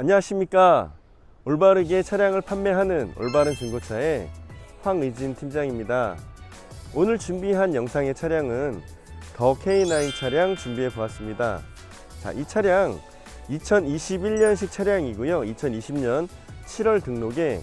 안녕하십니까. 올바르게 차량을 판매하는 올바른 중고차의 황의진 팀장입니다. 오늘 준비한 영상의 차량은 더 K9 차량 준비해 보았습니다. 자, 이 차량 2021년식 차량이고요. 2020년 7월 등록에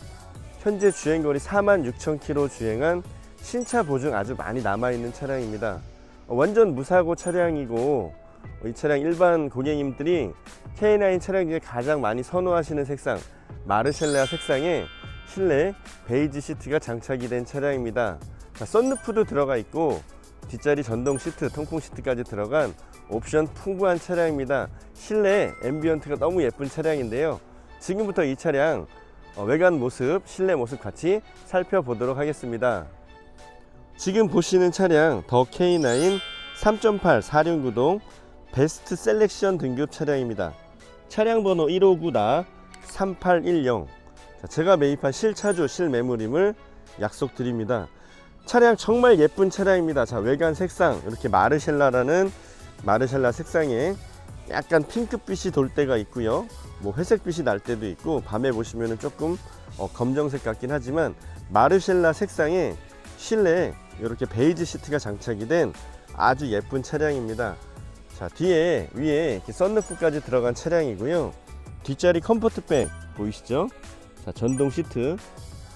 현재 주행거리 4만 6천 킬로 주행한 신차 보증 아주 많이 남아있는 차량입니다. 어, 완전 무사고 차량이고 이 차량 일반 고객님들이 K9 차량 중에 가장 많이 선호하시는 색상 마르셀라 색상에 실내 베이지 시트가 장착이 된 차량입니다. 자, 썬루프도 들어가 있고 뒷자리 전동 시트, 통풍 시트까지 들어간 옵션 풍부한 차량입니다. 실내 앰비언트가 너무 예쁜 차량인데요. 지금부터 이 차량 어, 외관 모습, 실내 모습 같이 살펴보도록 하겠습니다. 지금 보시는 차량 더 K9 3.8 4륜 구동 베스트 셀렉션 등급 차량입니다. 차량 번호 159나 3810. 자, 제가 매입한 실차주 실매물임을 약속드립니다. 차량 정말 예쁜 차량입니다. 자, 외관 색상 이렇게 마르셀라라는 마르셀라 색상에 약간 핑크빛이 돌 때가 있고요. 뭐 회색빛이 날 때도 있고 밤에 보시면 조금 어, 검정색 같긴 하지만 마르셀라 색상에 실내에 이렇게 베이지 시트가 장착이 된 아주 예쁜 차량입니다. 자 뒤에 위에 이렇게 썬루프까지 들어간 차량이고요. 뒷자리 컴포트백 보이시죠? 자 전동 시트,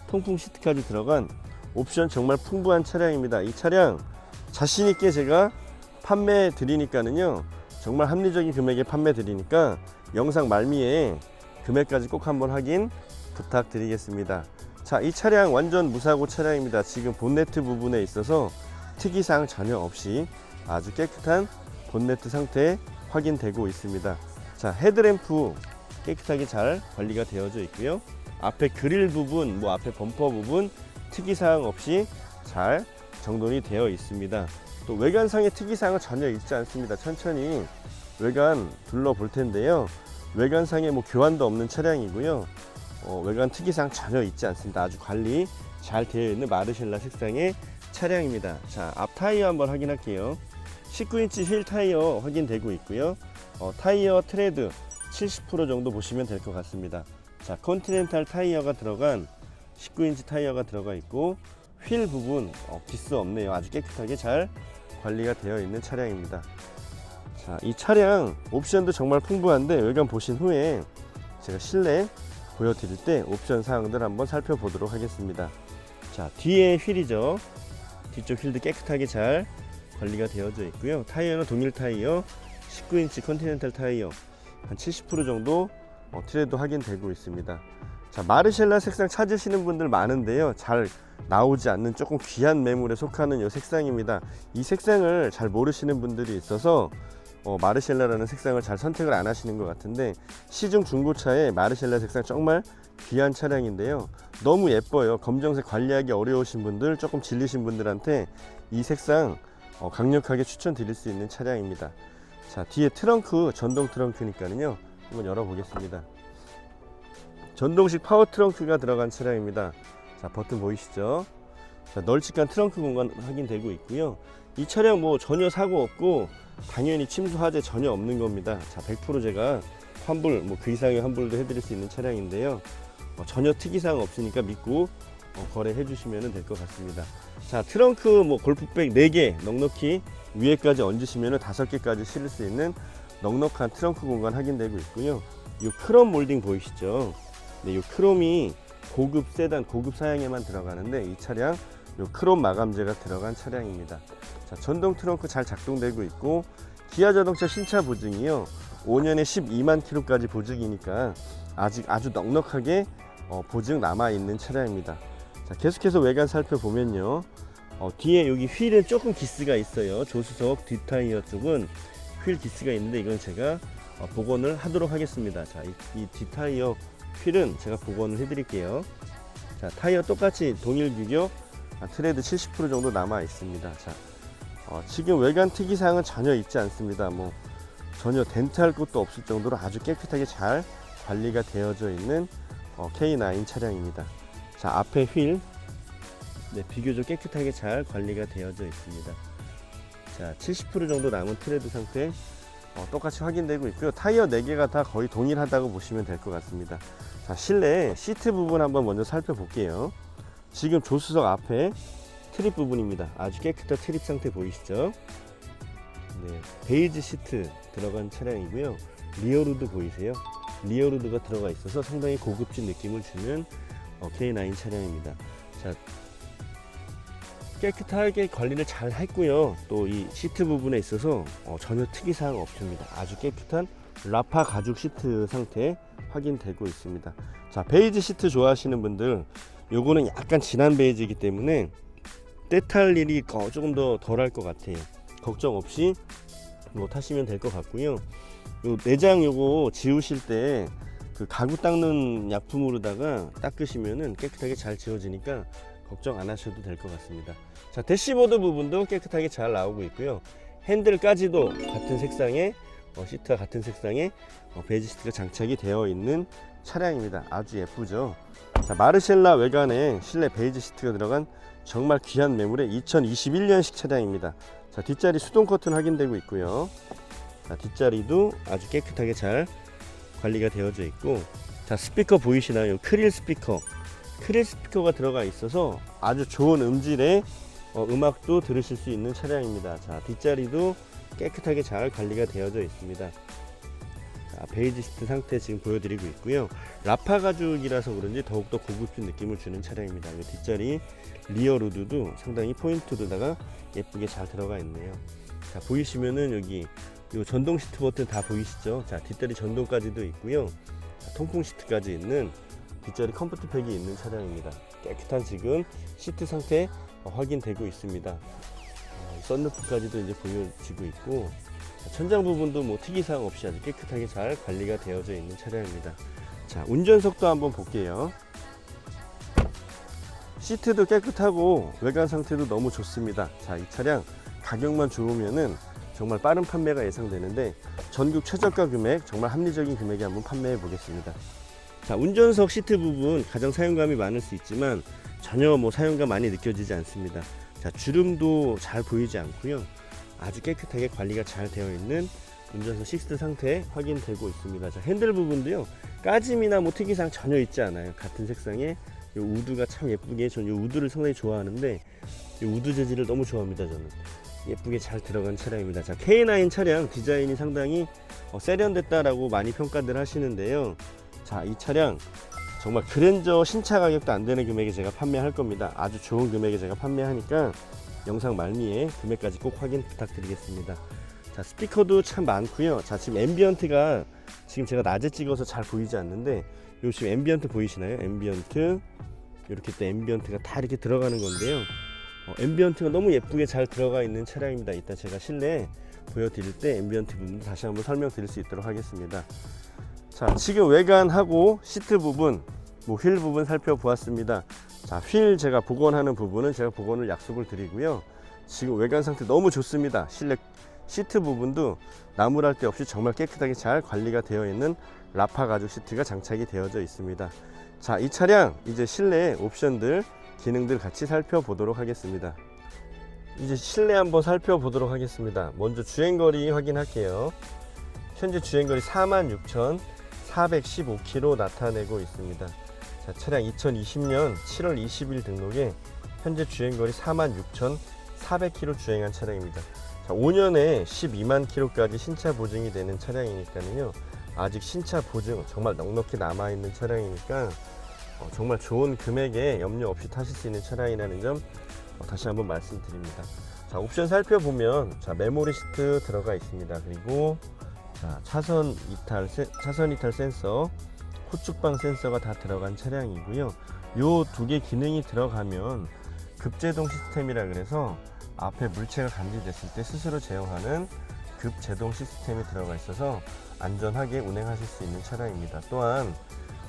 통풍 시트까지 들어간 옵션 정말 풍부한 차량입니다. 이 차량 자신 있게 제가 판매 드리니까는요. 정말 합리적인 금액에 판매 드리니까 영상 말미에 금액까지 꼭 한번 확인 부탁드리겠습니다. 자, 이 차량 완전 무사고 차량입니다. 지금 본네트 부분에 있어서 특이사항 전혀 없이 아주 깨끗한 본네트 상태 확인되고 있습니다. 자, 헤드램프 깨끗하게 잘 관리가 되어져 있고요. 앞에 그릴 부분, 뭐 앞에 범퍼 부분 특이사항 없이 잘 정돈이 되어 있습니다. 또 외관상의 특이사항은 전혀 있지 않습니다. 천천히 외관 둘러볼 텐데요. 외관상에 뭐 교환도 없는 차량이고요. 어, 외관 특이사항 전혀 있지 않습니다. 아주 관리 잘 되어 있는 마르셀라 색상의 차량입니다. 자, 앞 타이어 한번 확인할게요. 19인치 휠 타이어 확인되고 있고요. 어, 타이어 트레드 70% 정도 보시면 될 것 같습니다. 자, 컨티넨탈 타이어가 들어간 19인치 타이어가 들어가 있고 휠 부분 어, 기스 없네요. 아주 깨끗하게 잘 관리가 되어 있는 차량입니다. 자, 이 차량 옵션도 정말 풍부한데 외관 보신 후에 제가 실내 보여드릴 때 옵션 사항들 한번 살펴보도록 하겠습니다. 자, 뒤에 휠이죠. 뒤쪽 휠도 깨끗하게 잘 관리가 되어져 있고요. 타이어는 동일 타이어, 19인치 컨티넨탈 타이어 한 70% 정도 어, 트레도 확인되고 있습니다. 자, 마르셀라 색상 찾으시는 분들 많은데요. 잘 나오지 않는 조금 귀한 매물에 속하는 이 색상입니다. 이 색상을 잘 모르시는 분들이 있어서 어, 마르셀라라는 색상을 잘 선택을 안 하시는 것 같은데 시중 중고차에 마르셀라 색상 정말 귀한 차량인데요. 너무 예뻐요. 검정색 관리하기 어려우신 분들, 조금 질리신 분들한테 이 색상 어, 강력하게 추천드릴 수 있는 차량입니다. 자, 뒤에 트렁크 전동 트렁크니까요. 한번 열어보겠습니다. 전동식 파워 트렁크가 들어간 차량입니다. 자, 버튼 보이시죠? 자, 널찍한 트렁크 공간 확인되고 있고요. 이 차량 뭐 전혀 사고 없고 당연히 침수 화재 전혀 없는 겁니다. 자, 100% 제가 환불 뭐 그 이상의 환불도 해드릴 수 있는 차량인데요. 어, 전혀 특이사항 없으니까 믿고 어, 거래해 주시면 될 것 같습니다. 자, 트렁크 뭐 골프백 4개 넉넉히 위에까지 얹으시면 5개까지 실을 수 있는 넉넉한 트렁크 공간 확인되고 있고요. 이 크롬 몰딩 보이시죠? 네, 이 크롬이 고급 세단, 고급 사양에만 들어가는데 이 차량 이 크롬 마감재가 들어간 차량입니다. 자, 전동 트렁크 잘 작동되고 있고 기아 자동차 신차 보증이요. 5년에 12만 킬로까지 보증이니까 아직 아주 넉넉하게 어, 보증 남아 있는 차량입니다. 자, 계속해서 외관 살펴보면요. 어, 뒤에 여기 휠은 조금 기스가 있어요. 조수석 뒷타이어 쪽은 휠 기스가 있는데 이건 제가 어, 복원을 하도록 하겠습니다. 자, 이, 이 뒷타이어 휠은 제가 복원을 해드릴게요. 자, 타이어 똑같이 동일 규격 아, 트레드 70% 정도 남아 있습니다. 자, 어, 지금 외관 특이사항은 전혀 있지 않습니다. 뭐 전혀 덴트할 것도 없을 정도로 아주 깨끗하게 잘 관리가 되어져 있는 어, K9 차량입니다. 자, 앞에 휠 네, 비교적 깨끗하게 잘 관리가 되어져 있습니다. 자, 70% 정도 남은 트레드 상태 어, 똑같이 확인되고 있고요. 타이어 4개가 다 거의 동일하다고 보시면 될 것 같습니다. 자, 실내 시트 부분 한번 먼저 살펴볼게요. 지금 조수석 앞에 트립 부분입니다. 아주 깨끗한 트립 상태 보이시죠? 네, 베이지 시트 들어간 차량이고요. 리어루드 보이세요? 리어루드가 들어가 있어서 상당히 고급진 느낌을 주는 어, K9 차량입니다. 자, 깨끗하게 관리를 잘 했고요. 또 이 시트 부분에 있어서 어, 전혀 특이사항 없습니다. 아주 깨끗한 라파 가죽 시트 상태 확인되고 있습니다. 자, 베이지 시트 좋아하시는 분들 요거는 약간 진한 베이지이기 때문에 때탈 일이 어, 조금 더 덜할 것 같아요. 걱정 없이 뭐 타시면 될 것 같고요. 요 내장 요거 지우실 때 그 가구 닦는 약품으로다가 닦으시면은 깨끗하게 잘 지워지니까 걱정 안 하셔도 될 것 같습니다. 자 대시보드 부분도 깨끗하게 잘 나오고 있고요. 핸들까지도 같은 색상의 어, 시트와 같은 색상의 어, 베이지 시트가 장착이 되어 있는 차량입니다. 아주 예쁘죠. 자 마르셀라 외관에 실내 베이지 시트가 들어간 정말 귀한 매물의 2021년식 차량입니다. 자 뒷자리 수동 커튼 확인되고 있고요. 자 뒷자리도 아주 깨끗하게 잘 관리가 되어져 있고 자 스피커 보이시나요? 크릴 스피커 크릴 스피커가 들어가 있어서 아주 좋은 음질의 어, 음악도 들으실 수 있는 차량입니다. 자 뒷자리도 깨끗하게 잘 관리가 되어져 있습니다. 자, 베이지 시트 상태 지금 보여드리고 있고요. 라파 가죽이라서 그런지 더욱더 고급진 느낌을 주는 차량입니다. 이 뒷자리 리어 루드도 상당히 포인트로다가 예쁘게 잘 들어가 있네요. 자 보이시면은 여기 요 전동 시트 버튼 다 보이시죠? 자 뒷다리 전동까지도 있고요. 자, 통풍 시트까지 있는 뒷자리 컴포트 팩이 있는 차량입니다. 깨끗한 지금 시트 상태 어, 확인되고 있습니다. 어, 썬루프까지도 이제 보여지고 있고 자, 천장 부분도 뭐 특이사항 없이 아주 깨끗하게 잘 관리가 되어져 있는 차량입니다. 자 운전석도 한번 볼게요. 시트도 깨끗하고 외관 상태도 너무 좋습니다. 자 이 차량 가격만 좋으면은 정말 빠른 판매가 예상되는데 전국 최저가 금액 정말 합리적인 금액에 한번 판매해 보겠습니다. 자 운전석 시트 부분 가장 사용감이 많을 수 있지만 전혀 뭐 사용감 많이 느껴지지 않습니다. 자 주름도 잘 보이지 않고요. 아주 깨끗하게 관리가 잘 되어 있는 운전석 시트 상태 확인되고 있습니다. 자 핸들 부분도요 까짐이나 뭐 특이사항 전혀 있지 않아요. 같은 색상의 이 우드가 참 예쁘게 전이 우드를 상당히 좋아하는데 이 우드 재질을 너무 좋아합니다 저는. 예쁘게 잘 들어간 차량입니다. 자, K9 차량 디자인이 상당히 어, 세련됐다라고 많이 평가들 하시는데요. 자, 이 차량 정말 그랜저 신차 가격도 안 되는 금액에 제가 판매할 겁니다. 아주 좋은 금액에 제가 판매하니까 영상 말미에 금액까지 꼭 확인 부탁드리겠습니다. 자, 스피커도 참 많고요. 자, 지금 앰비언트가 지금 제가 낮에 찍어서 잘 보이지 않는데 요 지금 앰비언트 보이시나요? 앰비언트 이렇게 또 앰비언트가 다 이렇게 들어가는 건데요. 어, 앰비언트가 너무 예쁘게 잘 들어가 있는 차량입니다. 이따 제가 실내 보여드릴 때 앰비언트 부분 다시 한번 설명드릴 수 있도록 하겠습니다. 자, 지금 외관하고 시트 부분, 뭐 휠 부분 살펴보았습니다. 자, 휠 제가 복원하는 부분은 제가 복원을 약속을 드리고요. 지금 외관 상태 너무 좋습니다. 실내 시트 부분도 나무랄 데 없이 정말 깨끗하게 잘 관리가 되어 있는 라파 가죽 시트가 장착이 되어져 있습니다. 자, 이 차량 이제 실내 옵션들 기능들 같이 살펴보도록 하겠습니다. 이제 실내 한번 살펴보도록 하겠습니다. 먼저 주행거리 확인할게요. 현재 주행거리 46,415km 나타내고 있습니다. 자, 차량 2020년 7월 20일 등록에 현재 주행거리 46,400km 주행한 차량입니다. 자, 5년에 12만 km까지 신차 보증이 되는 차량이니까요. 아직 신차 보증 정말 넉넉히 남아있는 차량이니까 어, 정말 좋은 금액에 염려 없이 타실 수 있는 차량이라는 점 어, 다시 한번 말씀드립니다. 자 옵션 살펴보면 자 메모리 시트 들어가 있습니다. 그리고 자 차선 이탈 세, 차선 이탈 센서, 후축방 센서가 다 들어간 차량이고요. 요 두 개 기능이 들어가면 급제동 시스템이라 그래서 앞에 물체가 감지됐을 때 스스로 제어하는 급제동 시스템이 들어가 있어서 안전하게 운행하실 수 있는 차량입니다. 또한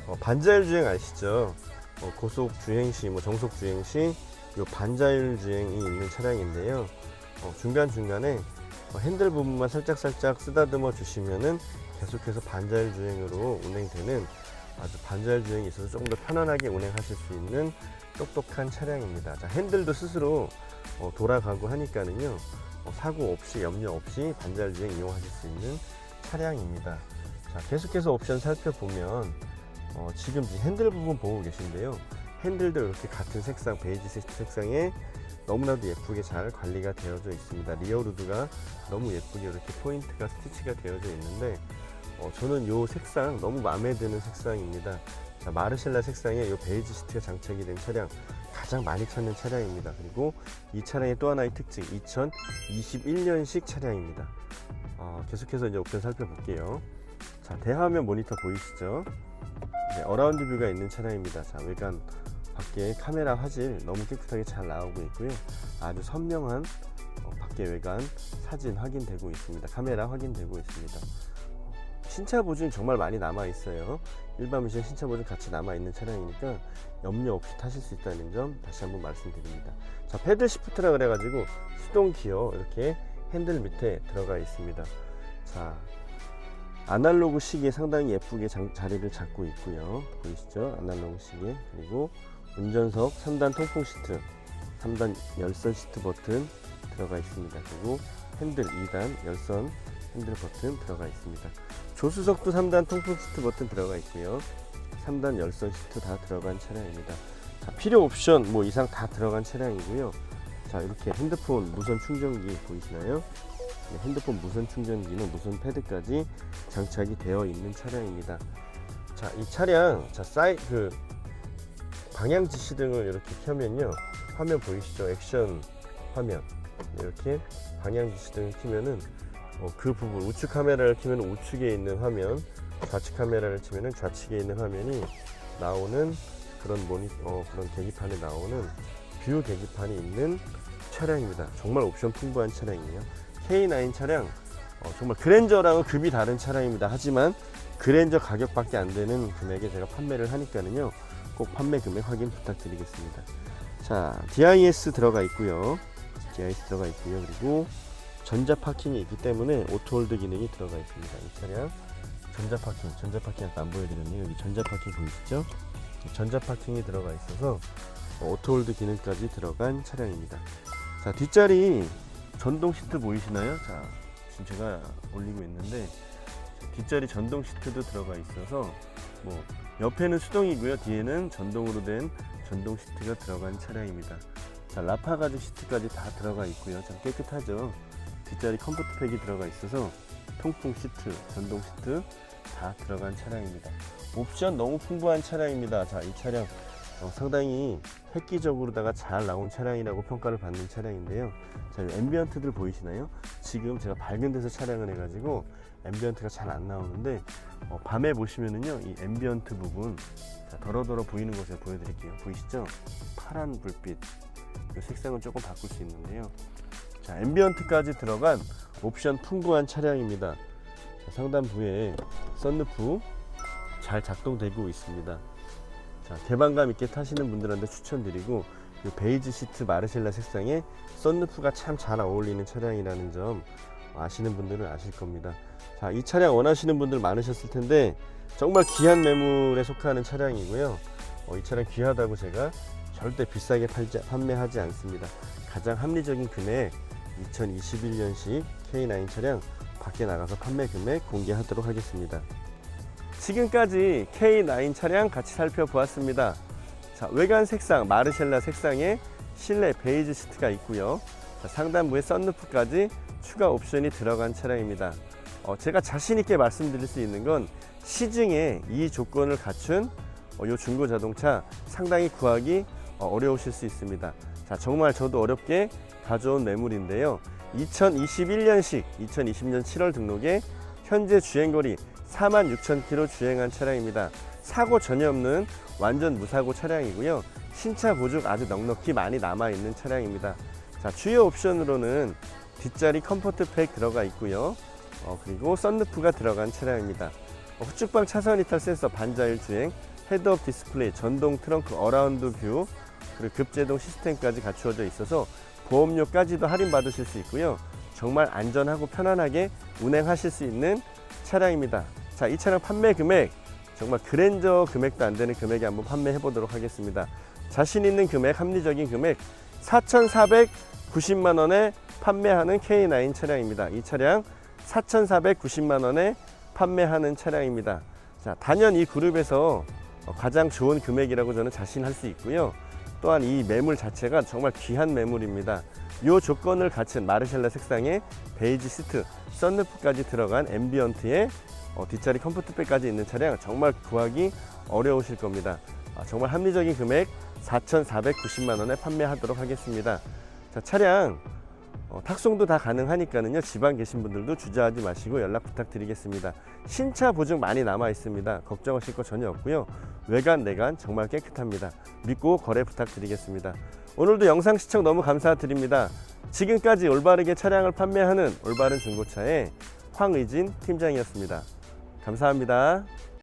어, 반자율 주행 아시죠? 어, 고속 주행 시, 뭐 정속 주행 시, 요 반자율 주행이 있는 차량인데요. 어, 중간 중간에 어, 핸들 부분만 살짝 살짝 쓰다듬어 주시면은 계속해서 반자율 주행으로 운행되는 아주 반자율 주행이 있어서 조금 더 편안하게 운행하실 수 있는 똑똑한 차량입니다. 자, 핸들도 스스로 어, 돌아가고 하니까는요 어, 사고 없이 염려 없이 반자율 주행 이용하실 수 있는 차량입니다. 자, 계속해서 옵션 살펴보면 어, 지금 이 핸들 부분 보고 계신데요. 핸들도 이렇게 같은 색상 베이지 색상에 너무나도 예쁘게 잘 관리가 되어져 있습니다. 리어 루드가 너무 예쁘게 이렇게 포인트가 스티치가 되어져 있는데 어, 저는 이 색상 너무 마음에 드는 색상입니다. 자, 마르셀라 색상에 이 베이지 시트가 장착이 된 차량 가장 많이 찾는 차량입니다. 그리고 이 차량의 또 하나의 특징 2021년식 차량입니다. 어, 계속해서 이제 옵션 살펴볼게요. 자, 대화면 모니터 보이시죠? 네, 어라운드 뷰가 있는 차량입니다. 자, 외관 밖에 카메라 화질 너무 깨끗하게 잘 나오고 있고요. 아주 선명한 어, 밖에 외관 사진 확인되고 있습니다. 카메라 확인되고 있습니다. 어, 신차 보증 정말 많이 남아 있어요. 일반 미션 신차 보증 같이 남아 있는 차량이니까 염려 없이 타실 수 있다는 점 다시 한번 말씀드립니다. 자, 패들 시프트라 그래 가지고 수동 기어 이렇게 핸들 밑에 들어가 있습니다. 자, 아날로그 시계 상당히 예쁘게 장- 자리를 잡고 있고요. 보이시죠? 아날로그 시계 그리고 운전석 3단 통풍 시트, 3단 열선 시트 버튼 들어가 있습니다. 그리고 핸들 2단 열선 핸들 버튼 들어가 있습니다. 조수석도 3단 통풍 시트 버튼 들어가 있고요. 3단 열선 시트 다 들어간 차량입니다. 자, 필요 옵션 뭐 이상 다 들어간 차량이고요. 자, 이렇게 핸드폰 무선 충전기 보이시나요? 네, 핸드폰 무선 충전기는 무선 패드까지 장착이 되어 있는 차량입니다. 자, 이 차량 자, 사이 그 방향 지시등을 이렇게 켜면요. 화면 보이시죠? 액션 화면. 이렇게 방향 지시등을 켜면은 어, 그 부분 우측 카메라를 켜면 우측에 있는 화면, 좌측 카메라를 켜면은 좌측에 있는 화면이 나오는 그런 모니 어, 그런 계기판에 나오는 뷰 계기판이 있는 차량입니다. 정말 옵션 풍부한 차량이에요. K9 차량 어, 정말 그랜저랑은 급이 다른 차량입니다. 하지만 그랜저 가격밖에 안 되는 금액에 제가 판매를 하니까는요. 꼭 판매 금액 확인 부탁드리겠습니다. 자, DIS 들어가 있고요. DIS 들어가 있고요. 그리고 전자 파킹이 있기 때문에 오토홀드 기능이 들어가 있습니다. 이 차량 전자 파킹, 전자 파킹 아까 안 보여드렸네요. 여기 전자 파킹 보이시죠? 전자 파킹이 들어가 있어서 오토홀드 기능까지 들어간 차량입니다. 자, 뒷자리 전동 시트 보이시나요? 자, 지금 제가 올리고 있는데 뒷자리 전동 시트도 들어가 있어서 뭐 옆에는 수동이고요. 뒤에는 전동으로 된 전동 시트가 들어간 차량입니다. 자, 라파 가죽 시트까지 다 들어가 있고요. 참 깨끗하죠. 뒷자리 컴포트 팩이 들어가 있어서 통풍 시트, 전동 시트 다 들어간 차량입니다. 옵션 너무 풍부한 차량입니다. 자, 이 차량 어, 상당히 획기적으로다가 잘 나온 차량이라고 평가를 받는 차량인데요. 자, 이 앰비언트들 보이시나요? 지금 제가 밝은 데서 촬영을 해가지고 앰비언트가 잘 안 나오는데 어, 밤에 보시면은요 이 앰비언트 부분 자, 더러더러 보이는 곳에 보여드릴게요. 보이시죠? 파란 불빛 이 색상은 조금 바꿀 수 있는데요. 자, 앰비언트까지 들어간 옵션 풍부한 차량입니다. 자, 상단 부에 썬루프 잘 작동되고 있습니다. 자, 개방감 있게 타시는 분들한테 추천드리고 이 베이지 시트 마르셀라 색상에 썬루프가 참 잘 어울리는 차량이라는 점 아시는 분들은 아실 겁니다. 자, 이 차량 원하시는 분들 많으셨을 텐데 정말 귀한 매물에 속하는 차량이고요. 어, 이 차량 귀하다고 제가 절대 비싸게 팔지, 판매하지 않습니다. 가장 합리적인 금액 2021년식 K9 차량 밖에 나가서 판매 금액 공개하도록 하겠습니다. 지금까지 K9 차량 같이 살펴보았습니다. 자, 외관 색상 마르셀라 색상에 실내 베이지 시트가 있고요. 자, 상단부에 썬루프까지 추가 옵션이 들어간 차량입니다. 어, 제가 자신 있게 말씀드릴 수 있는 건 시중에 이 조건을 갖춘 어, 이 중고 자동차 상당히 구하기 어, 어려우실 수 있습니다. 자, 정말 저도 어렵게 가져온 매물인데요. 2021년식 2020년 7월 등록에 현재 주행거리 46,000km 주행한 차량입니다. 사고 전혀 없는 완전 무사고 차량이고요. 신차 보증 아주 넉넉히 많이 남아 있는 차량입니다. 자, 주요 옵션으로는 뒷자리 컴포트 팩 들어가 있고요. 어, 그리고 썬루프가 들어간 차량입니다. 어, 후측방 차선 이탈 센서 반자율 주행, 헤드업 디스플레이, 전동 트렁크 어라운드 뷰, 그리고 급제동 시스템까지 갖추어져 있어서 보험료까지도 할인 받으실 수 있고요. 정말 안전하고 편안하게 운행하실 수 있는 차량입니다. 자, 이 차량 판매 금액 정말 그랜저 금액도 안 되는 금액에 한번 판매해 보도록 하겠습니다. 자신 있는 금액, 합리적인 금액 4,490만 원에 판매하는 K9 차량입니다. 이 차량 4,490만 원에 판매하는 차량입니다. 자, 단연 이 그룹에서 어, 가장 좋은 금액이라고 저는 자신할 수 있고요. 또한 이 매물 자체가 정말 귀한 매물입니다. 이 조건을 갖춘 마르셀라 색상의 베이지 시트, 썬루프까지 들어간 앰비언트에 어, 뒷자리 컴포트백까지 있는 차량 정말 구하기 어려우실 겁니다. 아, 정말 합리적인 금액 4,490만 원에 판매하도록 하겠습니다. 자, 차량 어, 탁송도 다 가능하니까는요. 지방 계신 분들도 주저하지 마시고 연락 부탁드리겠습니다. 신차 보증 많이 남아 있습니다. 걱정하실 거 전혀 없고요. 외관 내관 정말 깨끗합니다. 믿고 거래 부탁드리겠습니다. 오늘도 영상 시청 너무 감사드립니다. 지금까지 올바르게 차량을 판매하는 올바른 중고차의 황의진 팀장이었습니다. 감사합니다.